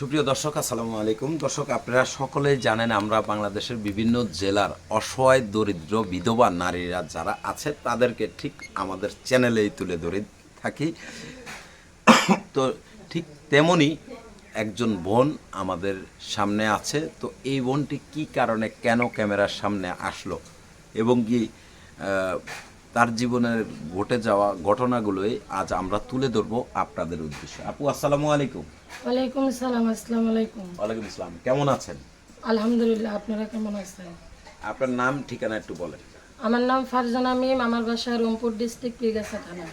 সুপ্রিয় দর্শক, আসসালামু আলাইকুম। দর্শক, আপনারা সকলেই জানেন আমরা বাংলাদেশের বিভিন্ন জেলার অসহায়, দরিদ্র, বিধবা নারীরা যারা আছে, তাদেরকে ঠিক আমাদের চ্যানেলেই তুলে ধরে থাকি। তো ঠিক তেমনি একজন বোন আমাদের সামনে আছে। তো এই বোনটি কি কারণে, কেন ক্যামেরার সামনে আসলো এবং কি তার জীবনের ঘটে যাওয়া ঘটনাগুলোই আজ আমরা তুলে ধরবো আপনাদের উদ্দেশ্যে। আপু আসসালামু আলাইকুম। ওয়ালাইকুম আসসালাম আসসালামু আলাইকুম। ওয়ালাইকুম আসসালাম কেমন আছেন? আলহামদুলিল্লাহ আপনারা কেমন আছেন? আপনার নাম ঠিকানা একটু বলেন। আমার নাম ফারজানা মিম আমার বাসা রংপুর ডিস্ট্রিক্ট পিগাছা থানা।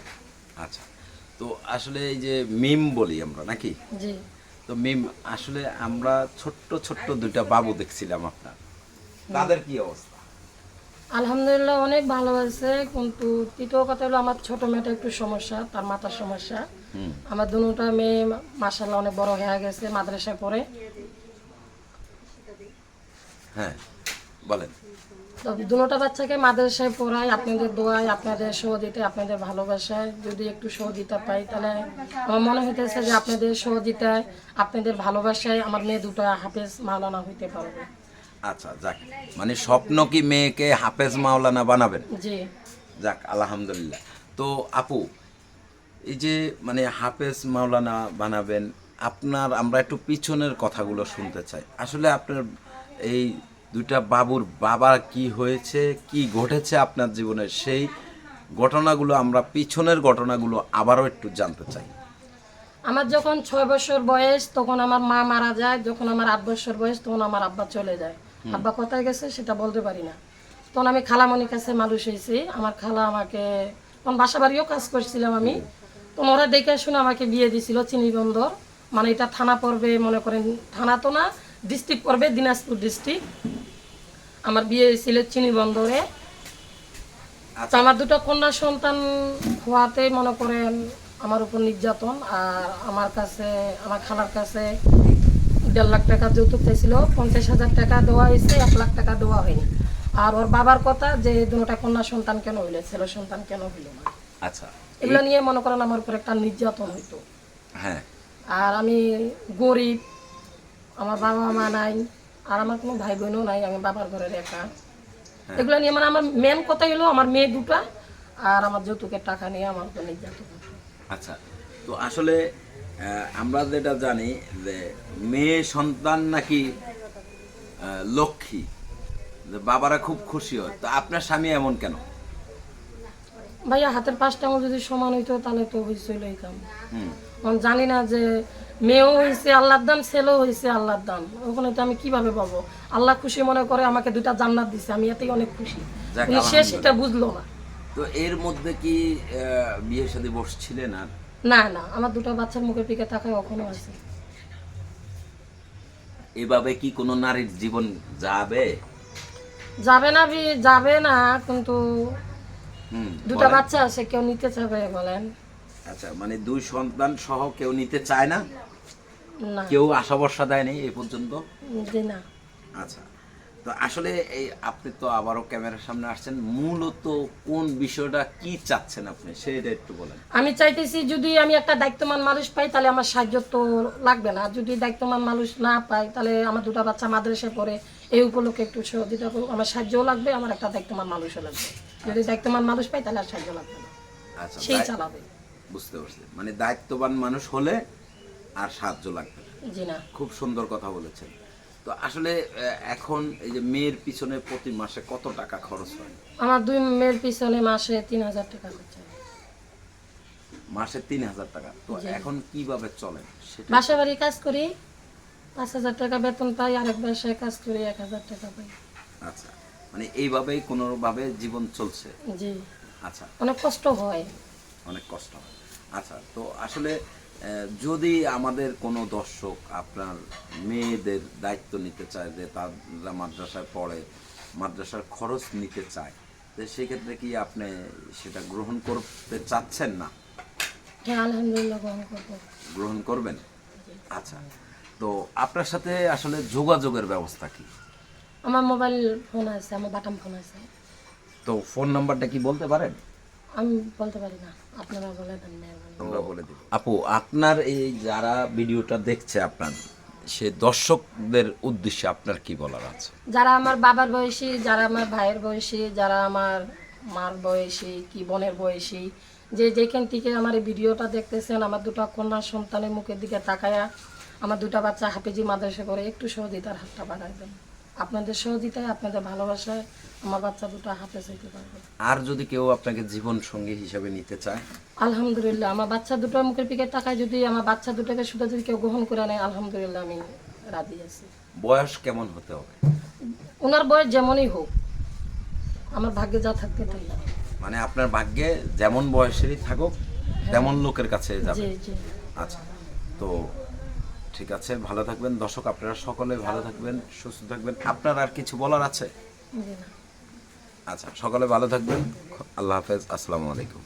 আচ্ছা তো আসলে এই যে মিম বলি আমরা নাকি? জি। তো মিম আসলে আমরা ছোট্ট ছোট্ট দুইটা বাবু দেখছিলাম আপনার। তাদের কি অবস্থা? আলহামদুলিল্লাহ অনেক ভালো আছে কিন্তু তৃতীয় কথা হলো আমার ছোট মেয়েটা একটু সমস্যা তার মাথার সমস্যা। আমার দুটা মেয়ে মাসাল্লাহ অনেক বড় হয়ে গেছে মাদ্রাসায় পড়ে। হ্যাঁ বলেন। তো দুটা বাচ্চাকে মাদ্রাসায় পড়াই আপনাদের দোয়ায় আপনাদের সহযোগিতা আপনাদের ভালোবাসায়। যদি একটু সহযোগিতা পাই তাহলে আমার মনে হইতেছে যে আপনাদের সহযোগিতায় আপনাদের ভালোবাসায় আমার মেয়ে দুটো হাফেজ মাওলানা হইতে পারবে। আচ্ছা যাক। মানে স্বপ্ন কি মেয়েকে হাফেজ মাওলানা বানাবেন? যাক আলহামদুলিল্লাহ। তো আপু এই যে মানে হাফেজ মাওলানা বানাবেন আপনার আমরা একটু পিছনের কথাগুলো শুনতে চাই। আসলে আপনার এই দুইটা বাবুর বাবা কি হয়েছে কি ঘটেছে আপনার জীবনে সেই ঘটনাগুলো আমরা পিছনের ঘটনাগুলো আবারও একটু জানতে চাই। আমার যখন ছয় বছর বয়স তখন আমার মা মারা যায় যখন আমার আট বছর বয়স তখন আমার আব্বা চলে যায়। আব্বা কোথায় গেছে সেটা বলতে পারি না। তখন আমি খালামণির কাছে মানুষ হয়েছি। আমার খালা আমাকে তখন বাসা বাড়িও কাজ করছিলাম আমি। তখন ওরা দেখে শুনে আমাকে বিয়ে দিছিল চিনিবন্দর মানে এটা থানা পড়বে মনে করেন থানা তো না ডিস্ট্রিক্ট পড়বে দিনাজপুর ডিস্ট্রিক্ট আমার বিয়ে হয়েছিল চিনিবন্দরে তো আমার দুটো কন্যা সন্তান হওয়াতে মনে করেন আমার উপর নির্যাতন আর আমার কাছে আমার খালার কাছে দেড় লাখ টাকা যৌতুক চাইছিল পঞ্চাশ হাজার টাকা দেওয়া হয়েছে এক লাখ টাকা দেওয়া হয়নি। আর ওর বাবার কথা যে দুটা কন্যা সন্তান কেন হইলে ছেলে সন্তান কেন হইল না? আচ্ছা এগুলো নিয়ে মনে করেন আমার উপর একটা নির্যাতন হইতো। হ্যাঁ। আর আমি গরিব আমার বাবা মা নাই আর আমার কোনো ভাই বোনও নাই আমি বাবার ঘরের একা। এগুলো নিয়ে মানে আমার মেন কথা হলো আমার মেয়ে দুটা আর আমার যৌতুকের টাকা নিয়ে আমার উপর নির্যাতন। আচ্ছা তো আসলে আমরা যেটা জানি যে মেয়ে সন্তান নাকি লক্ষ্মী বাবারা খুব খুশি হয়। তো আপনার স্বামী এমন কেন? ভাইয়া হাতের পাঁচটা আমার যদি সমান হইতো তাহলে তো হয়েছিল এই কাম জানি না যে মেয়েও হয়েছে আল্লাহর দান ছেলেও হয়েছে আল্লাহর দান। ওখানে তো আমি কীভাবে পাবো? আল্লাহ খুশি মনে করে আমাকে দুইটা জান্নাত দিছে আমি এতেই অনেক খুশি। সে সেটা বুঝলো না। তো এর মধ্যে কি বিয়ের সাথে বসছিলেন আর? না না আমার দুটো বাচ্চার মুখের দিকে তাকায় এখনও আছে। এভাবে কি কোনো নারীর জীবন যাবে? যাবে না বি যাবে না কিন্তু হুম দুটা বাচ্চা আছে কেউ নিতে চাবে বলেন। আচ্ছা মানে দুই সন্তান সহ কেউ নিতে চায় না? না। কেউ আশা ভরসা দেয়নি এই পর্যন্ত? না। আচ্ছা। তো আসলে এই আপনি তো আবারও ক্যামেরার সামনে আসছেন মূলত কোন বিষয়টা কি চাচ্ছেন আপনি সেটা একটু বলেন। আমি চাইতেছি যদি আমি একটা দায়িত্বমান মানুষ পাই তাহলে আমার সাহায্য তো লাগবে না। যদি দায়িত্বমান মানুষ না পাই তাহলে আমার দুটো বাচ্চা মাদ্রাসায় পড়ে এই উপলক্ষে একটু সহযোগিতা করুক আমার সাহায্যও লাগবে আমার একটা দায়িত্বমান মানুষও লাগবে। যদি দায়িত্বমান মানুষ পাই তাহলে আর সাহায্য লাগবে না। আচ্ছা সেই চালাবে। বুঝতে পারছি। মানে দায়িত্ববান মানুষ হলে আর সাহায্য লাগবে না। জি না। খুব সুন্দর কথা বলেছেন। তো আসলে এখন এই যে মেয়ের পিছনে প্রতি মাসে কত টাকা খরচ হয়? আমার দুই মেয়ের পিছনে মাসে তিন হাজার টাকা খরচা হয়। মাসে তিন হাজার টাকা। তো এখন কীভাবে সেটা বাসা বাড়ি কাজ করি পাঁচ হাজার টাকা বেতন পাই আরেক বাসায় কাজ করি এক হাজার টাকা পাই। আচ্ছা মানে এইভাবেই কোনোভাবে জীবন চলছে? জি। আচ্ছা। অনেক কষ্ট হয়। অনেক কষ্ট হয়। আচ্ছা তো আসলে যদি আমাদের কোনো দর্শক আপনার মেয়েদের দায়িত্ব নিতে চায় যে তারা মাদ্রাসায় পড়ে মাদ্রাসার খরচ নিতে চায় তো সেক্ষেত্রে কি আপনি সেটা গ্রহণ করতে চাচ্ছেন না? হ্যাঁ আলহামদুলিল্লাহ গ্রহণ করব। গ্রহণ করবেন? আচ্ছা তো আপনার সাথে আসলে যোগাযোগের ব্যবস্থা কি? আমার মোবাইল ফোন আছে আমার বাটাম ফোন আছে। তো ফোন নাম্বারটা কি বলতে পারেন? আমি বলতে পারি না আপনারা বলে দেন আমরা বলে দিব। আপু আপনার এই যারা ভিডিওটা দেখছে আপনার সে দর্শকদের উদ্দেশ্যে আপনার কি বলার আছে? যারা আমার বাবার বয়সী যারা আমার ভাইয়ের বয়সী যারা আমার মার বয়সী কি বোনের বয়সী যে যেখান থেকে আমার এই ভিডিওটা দেখতেছেন আমার দুটো কন্যা সন্তানের মুখের দিকে তাকায়া আমার দুটো বাচ্চা হাফেজি মাদ্রাসা করে একটু সহযোগিতার হাতটা বাড়ায় দেন। আপনাদের সহযোগিতায় আপনাদের ভালোবাসায় আমার বাচ্চা দুটো হাতে চাইতে পারবে। আর যদি কেউ আপনাকে জীবন সঙ্গী হিসাবে নিতে চায়? আলহামদুলিল্লাহ আমার বাচ্চা দুটো মুখের দিকে তাকায় যদি আমার বাচ্চা দুটোকে শুধু যদি কেউ গ্রহণ করে নেয় আলহামদুলিল্লাহ আমি রাজি আছি। বয়স কেমন হতে হবে? ওনার বয়স যেমনই হোক আমার ভাগ্যে যা থাকতে তাই। মানে আপনার ভাগ্যে যেমন বয়সেরই থাকুক তেমন লোকের কাছে যাবে। আচ্ছা তো ঠিক আছে ভালো থাকবেন। দর্শক আপনারা সকলে ভালো থাকবেন সুস্থ থাকবেন। আপনার আর কিছু বলার আছে? আচ্ছা সকলে ভালো থাকবেন। আল্লাহ হাফেজ আসসালামু আলাইকুম।